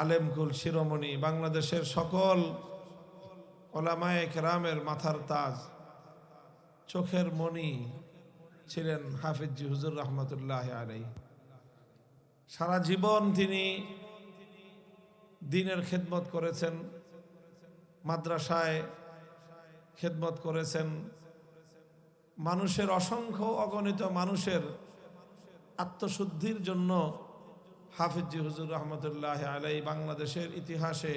আলেমকুল শিরোমণি, বাংলাদেশের সকল ওলামায়ে কেরামের মাথার তাজ, চোখের মণি ছিলেন হাফিজি হুজুর রহমতুল্লাহ আলাই সারা জীবন তিনি দিনের খেদমত করেছেন, মাদ্রাসায় খেদমত করেছেন। মানুষের অসংখ্য অগণিত মানুষের আত্মশুদ্ধির জন্য হাফিজি হুজুর রহমতুল্লাহ আলাই বাংলাদেশের ইতিহাসে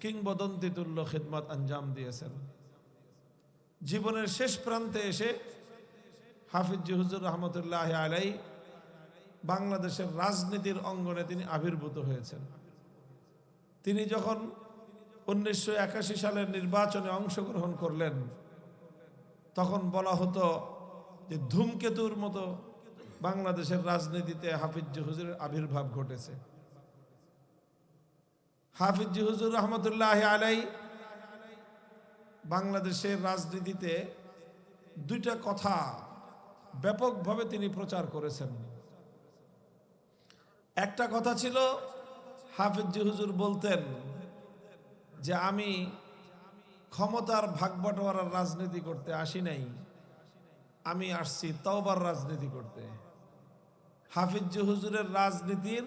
কিংবদন্তি তুল্য খিদমত আঞ্জাম দিয়েছেন। জীবনের শেষ প্রান্তে এসে হাফিজি হুজুর রহমতুল্লাহ আলাই বাংলাদেশের রাজনীতির অঙ্গনে তিনি আবির্ভূত হয়েছেন। তিনি যখন উনিশশো একাশি সালের নির্বাচনে অংশগ্রহণ করলেন, তখন বলা হতো যে ধূমকেতুর মতো বাংলাদেশের রাজনীতিতে হাফিজ হুজুরের আবির্ভাব ঘটেছে। হাফিজ হুজুর রহমতুল্লাহ আলাই বাংলাদেশের রাজনীতিতে দুইটা কথা ব্যাপকভাবে তিনি প্রচার করেছেন। একটা কথা ছিল, হাফিজ হুজুর বলতেন যে, আমি ক্ষমতার ভাগ বাটোয়ারার রাজনীতি করতে আসি নাই, আমি আসছি তওবার রাজনীতি করতে। হাফিজ হুজুরের রাজনীতির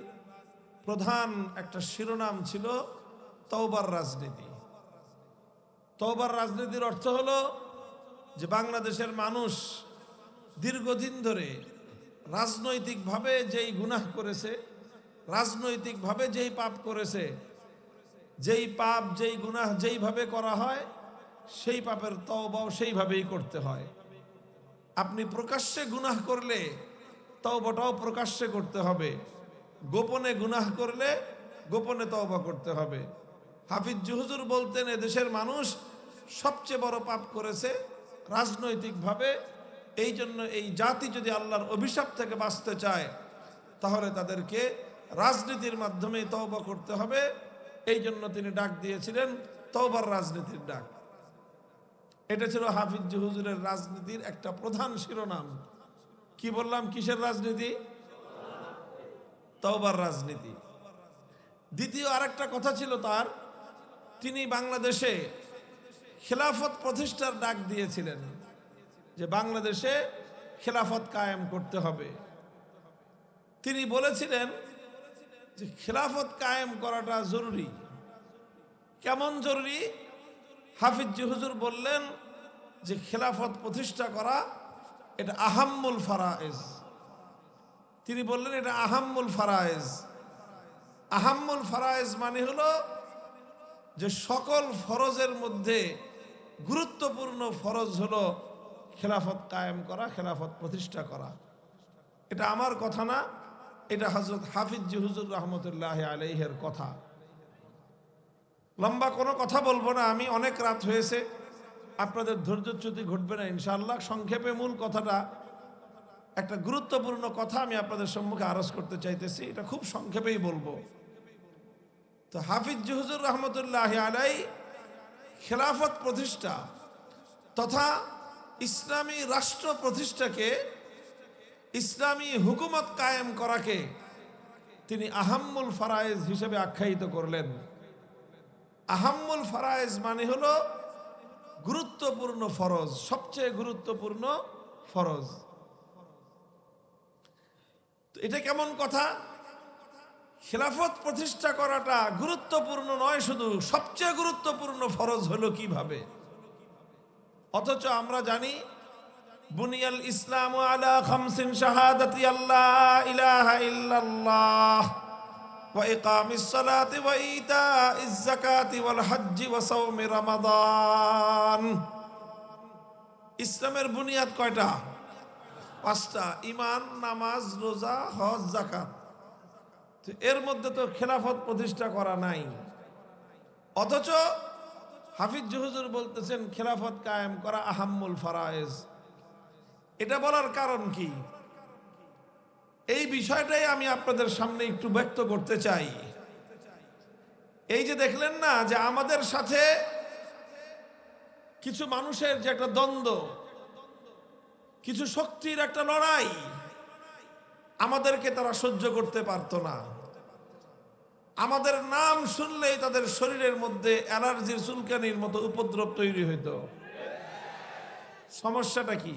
প্রধান একটা শিরোনাম ছিল তওবার রাজনীতি। তওবার রাজনীতির অর্থ হলো যে বাংলাদেশের মানুষ দীর্ঘদিন ধরে রাজনৈতিকভাবে যেই গুনাহ করেছে, রাজনৈতিকভাবে যেই পাপ করেছে, যেই পাপ, যেই গুনাহ যেইভাবে করা হয়, সেই পাপের তওবাও সেইভাবেই করতে হয়। আপনি প্রকাশ্যে গুনাহ করলে তওবাটাও প্রকাশ্যে করতে হবে। গোপনে গুনাহ করলে গোপনে তওবা করতে হবে। হাফিজ জুহুজুর বলতেন দেশের মানুষ সবচেয়ে বড় পাপ করেছে রাজনৈতিকভাবে। এই জন্য এই জাতি যদি আল্লাহর অভিশাপ থেকে বাঁচতে চায়, তাহলে তাদেরকে রাজনীতির মাধ্যমে তওবা করতে হবে। এই জন্য তিনি ডাক দিয়েছিলেন, তওবার রাজনীতির ডাক। এটা ছিল হাফিজ জুহুজুরের রাজনীতির একটা প্রধান শিরোনাম। কি বললাম? কিসের রাজনীতি? তওবার রাজনীতি। দ্বিতীয় আরেকটা কথা ছিল তার, তিনি বাংলাদেশে খেলাফত প্রতিষ্ঠার ডাক দিয়েছিলেন যে বাংলাদেশে খেলাফত কায়েম করতে হবে। তিনি বলেছিলেন যে খেলাফত কায়েম করাটা জরুরি। কেমন জরুরি? হাফিজ হুজুর বললেন যে খেলাফত প্রতিষ্ঠা করা এটা আহাম্মুল ফারায়েজ। তিনি বললেন, এটা আহাম্মুল ফারায়েজ। আহাম্মুল ফারায়েজ মানে হলো যে সকল ফরজের মধ্যে গুরুত্বপূর্ণ ফরজ হলো খেলাফত কায়েম করা, খেলাফত প্রতিষ্ঠা করা। এটা আমার কথা না, এটা হজরত হাফিজ হুজুর রহমতুল্লাহ আলহের কথা। লম্বা কোনো কথা বলব না, আমি অনেক রাত হয়েছে। আপনাদের ধৈর্যচ্যুতি ঘটবে না, ইনশাআল্লাহ। সংক্ষেপে মূল কথাটা, একটা গুরুত্বপূর্ণ কথা আমি আপনাদের সম্মুখে আরজ করতে চাইতেছি, এটা খুব সংক্ষেপেই বলব। তো হাফিজ হুজুর রহমতুল্লাহ আলাই খেলাফত প্রতিষ্ঠা তথা ইসলামী রাষ্ট্র প্রতিষ্ঠাকে ইসলামী হুকুমত কায়েম করাকে তিনি আহাম্মুল ফারায়েজ হিসেবে আখ্যায়িত করলেন। আহাম্মুল ফারায়েজ মানে হলো গুরুত্বপূর্ণ ফরজ, সবচেয়ে গুরুত্বপূর্ণ ফরজ। এটা কেমন কথা? খেলাফত প্রতিষ্ঠা করাটা গুরুত্বপূর্ণ নয় শুধু, সবচেয়ে গুরুত্বপূর্ণ ফরজ হলো কীভাবে? অথচ আমরা জানি, বুনিয়াল ইসলাম আলা খামসিন শাহাদাতি আল্লাহ ইলাহা ইল্লাল্লাহ। وإقام الصلاة وإيتاء الزكاة والحج وصوم رمضان ইসলামের বুনিয়াদ কয়টা পাঁচটা ইমান নামাজ রোজা হজ জাকাত তো এর মধ্যে তো খেলাফত প্রতিষ্ঠা করা নাই অথচ হাফিজ হুজুর বলতেছেন খেলাফত কায়েম করা আহাম্মুল ফারায়েজ এটা বলার কারণ কি এই বিষয়টাই আমি আপনাদের সামনে একটু ব্যক্ত করতে চাই। এই যে দেখলেন না যে আমাদের সাথে কিছু মানুষের যে একটা দ্বন্দ্ব, কিছু শক্তির একটা লড়াই, আমাদেরকে তারা সহ্য করতে পারতো না। আমাদের নাম শুনলেই তাদের শরীরের মধ্যে অ্যালার্জির চুলকানির মতো উপদ্রব তৈরি হইতো। সমস্যাটা কি?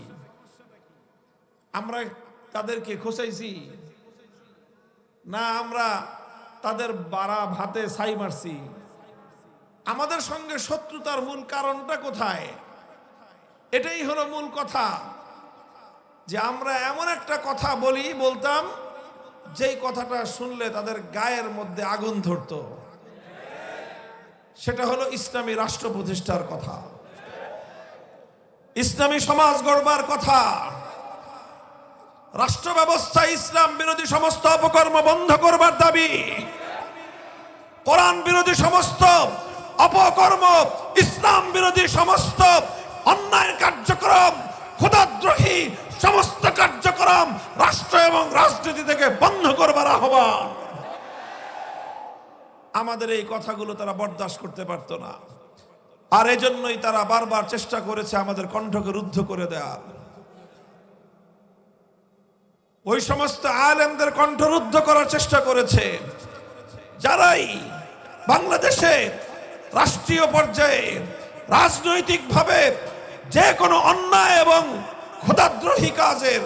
আমরা তাদেরকে খোঁচাইছি। না, আমরা তাদের বাড়া ভাতে ছাই মারছি। আমাদের সঙ্গে শত্রুতার মূল কারণটা কোথায়? এটাই হলো মূল কথা। যে আমরা এমন একটা কথা বলি, বলতাম, যেই কথাটা শুনলে তাদের গায়ের মধ্যে আগুন ধরতো। সেটা হলো ইসলামী রাষ্ট্র প্রতিষ্ঠার কথা। ইসলামী সমাজ গড়বার কথা। রাষ্ট্র ব্যবস্থা ইসলাম বিরোধী সমস্ত অপকর্ম বন্ধ করবার দাবি। কোরআন বিরোধী সমস্ত অপকর্ম, ইসলাম বিরোধী সমস্ত অন্যায় কার্যক্রম ক্ষুদাদ্রোহী সমস্ত কার্যক্রম রাষ্ট্র এবং রাজনীতি থেকে বন্ধ করবার আহ্বান। আমাদের এই কথাগুলো তারা বরদাস্ত করতে পারতো না। আর এজন্যই তারা বারবার চেষ্টা করেছে আমাদের কণ্ঠকে রুদ্ধ করে দেওয়ার। ওই সমস্ত আলেমদের কণ্ঠরুদ্ধ করার চেষ্টা করেছে। যারাই বাংলাদেশে রাষ্ট্রীয় পর্যায়ে রাজনৈতিকভাবে যে কোনো অন্যায় এবং ক্ষুদাদ্রোহী কাজের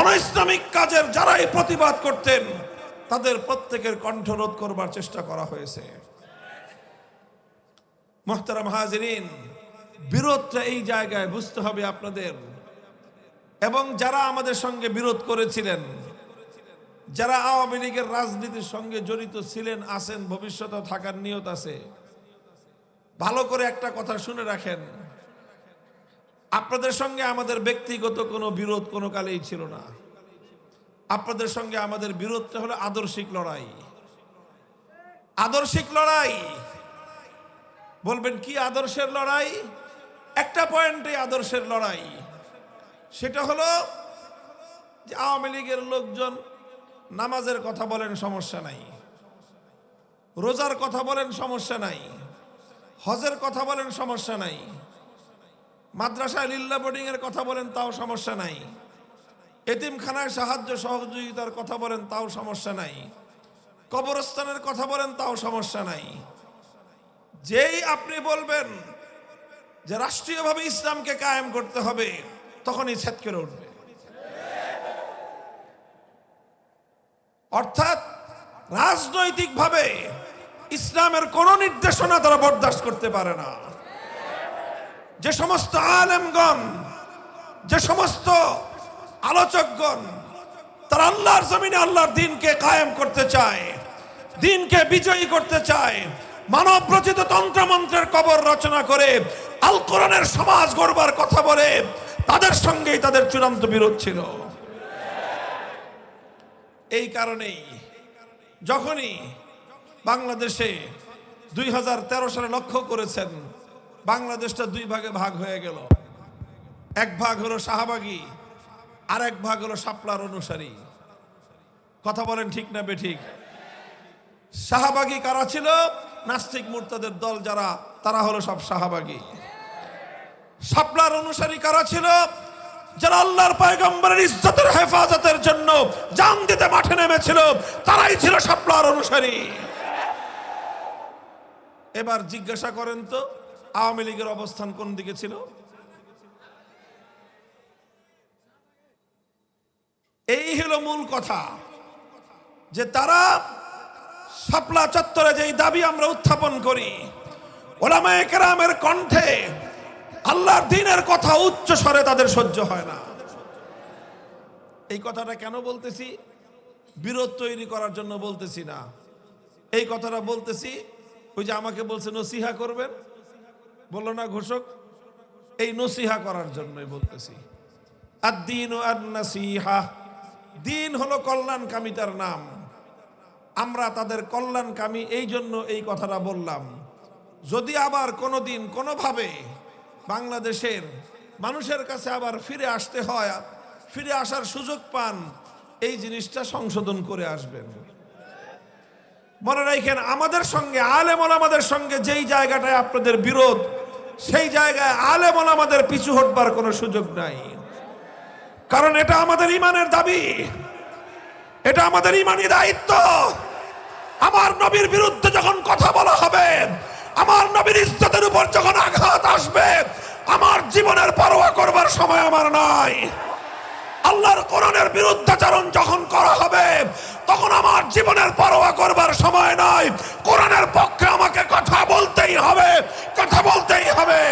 অনৈসলামিক কাজের যারাই প্রতিবাদ করতেন, তাদের প্রত্যেকের কণ্ঠরোধ করবার চেষ্টা করা হয়েছে। মোহতারাম হাজরিন বিরোধটা এই জায়গায় বুঝতে হবে আপনাদের। এবং যারা আমাদের সঙ্গে বিরোধ করেছিলেন, যারা আওয়ামী লীগের রাজনীতির সঙ্গে জড়িত ছিলেন, আছেন ভবিষ্যতে থাকার নিয়ত আছে। ভালো করে একটা কথা শুনে রাখেন, আপনাদের সঙ্গে আমাদের ব্যক্তিগত কোনো বিরোধ কোনো কালেই ছিল না। আপনাদের সঙ্গে আমাদের বিরোধটা হলো আদর্শিক লড়াই। আদর্শিক লড়াই। বলবেন কি আদর্শের লড়াই? একটা পয়েন্টে আদর্শের লড়াই। সেটা হলো যে আওয়ামী লীগের লোকজন নামাজের কথা বলেন, সমস্যা নাই। রোজার কথা বলেন, সমস্যা নাই। হজের কথা বলেন, সমস্যা নাই। মাদ্রাসায় লিল্লা বোর্ডিং এর কথা বলেন, তাও সমস্যা নাই। এতিমখানায় সাহায্য সহযোগিতার কথা বলেন, তাও সমস্যা নাই। কবরস্থানের কথা বলেন, তাও সমস্যা নাই। যেই আপনি বলবেন যে রাষ্ট্রীয়ভাবে ইসলামকে কায়েম করতে হবে তখনই ছেদ করে উঠবে। অর্থাৎ রাজনৈতিকভাবে ইসলামের কোন নির্দেশনা তারা বরদাস্ত করতে পারে না। যে সমস্ত আলেমগণ, যে সমস্ত আলোচকগণ, তারা আল্লাহর জমিনে আল্লাহর দিনকে কায়েম করতে চায়, দিনকে বিজয়ী করতে চায় মানব রচিত তন্ত্রমন্ত্রের কবর রচনা করে আল কোরআনের সমাজ গড়বার কথা বলে তাদের সঙ্গেই তাদের চূড়ান্ত বিরোধ ছিল। এই কারণেই যখনই বাংলাদেশে দুই হাজার তেরো সালে লক্ষ্য করেছেন, বাংলাদেশটা দুই ভাগে ভাগ হয়ে গেল। এক ভাগ হলো শাহবাগী আর এক ভাগ হলো শাপলার অনুসারী। কথা বলেন ঠিক না বেঠিক? শাহবাগী কারা ছিল? নাস্তিক মুরতাদের দল যারা, তারা হলো সব শাহবাগী। শাপলার অনুসারী কারা ছিল? যারা আল্লাহর পায়গম্বরের ইজ্জতের হেফাজতের জন্য জান দিতে মাঠে নেমেছিল, তারাই ছিল সাপলার অনুসারী। এবার জিজ্ঞাসা করেন তো, আওয়ামী লীগের অবস্থান কোন দিকে ছিল? এই হলো মূল কথা, যে তারা শাপলা চত্বরে যেই দাবি আমরা উত্থাপন করি, ওলামায়ে কেরামের কণ্ঠে আল্লাহর দিনের কথা উচ্চ স্বরে তাদের সহ্য হয় না। এই কথাটা কেন বলতেছি? বিরোধ তৈরি করার জন্য বলতেছি না। এই কথাটা বলতেছি, ওই যে আমাকে বলছে, নসিহা করবেন? বলল, না ঘোষক, এই নসিহা করার জন্যই বলতেছি। আর দিন আর নাসিহা দিন হলো কল্যাণকামিতার নাম। আমরা তাদের কল্যাণকামী, এই জন্য এই কথাটা বললাম। যদি আবার কোনো দিন কোনোভাবে বাংলাদেশের মানুষের কাছে আবার ফিরে আসতে হয়, ফিরে আসার সুযোগ পান, এই জিনিসটা সংশোধন করে আসবেন। মনে রাখেন, আমাদের সঙ্গে, আলেমল আমাদের সঙ্গে যেই জায়গাটায় আপনাদের বিরোধ, সেই জায়গায় আলেমল আমাদের পিছু হটবার কোনো সুযোগ নাই। কারণ এটা আমাদের ইমানের দাবি, এটা আমাদের ইমানি দায়িত্ব। আমার নবীর বিরুদ্ধে যখন কথা বলা হবে আমার নবীর ইজ্জতের উপর যখন আঘাত আসবে, আমার জীবনের পরোয়া করবার সময় আমার নাই। আল্লাহর কোরআনের বিরুদ্ধাচরণ যখন করা হবে, তখন আমার জীবনের পরোয়া করবার সময় নাই। কোরআনের পক্ষে আমাকে কথা বলতেই হবে, কথা বলতেই হবে।